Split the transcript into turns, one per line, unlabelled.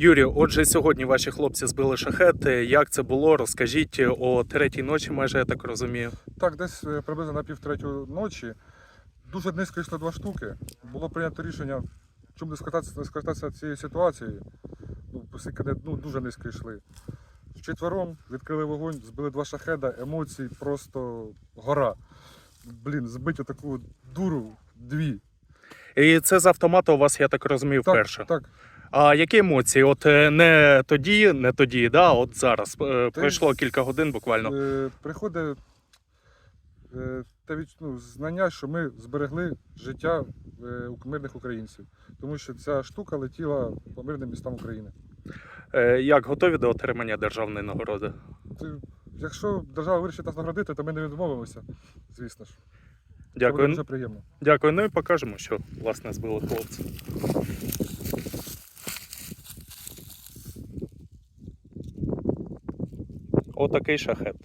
Юрій, отже, сьогодні ваші хлопці збили шахет. Як це було? Розкажіть о третій ночі, майже я так розумію.
Так, десь е, приблизно на півтретю ночі. Дуже низько йшли два штуки. Було прийнято рішення, чому не скористатися, не скористатися цією ситуацією. Ну, ну, дуже низько йшли. Вчетвером відкрили вогонь, збили два шахеда, емоцій просто гора. Блін, збити таку дуру дві.
І це з автомата у вас, я так розумію, вперше.
Так, так.
А які емоції? От е, не тоді, не тоді, да, от зараз. Е,
Та
Пройшло кілька годин буквально.
Е, приходить е, від, ну, знання, що ми зберегли життя е, мирних українців. Тому що ця штука летіла по мирним містам України.
Е, Як готові до отримання державної нагороди?
Ти, якщо держава вирішить нас наградити, то ми не відмовимося, звісно ж. Це буде
Дякую.
дуже приємно.
Дякую. Ну і покажемо, що власне збили хлопці. Отакий шахет.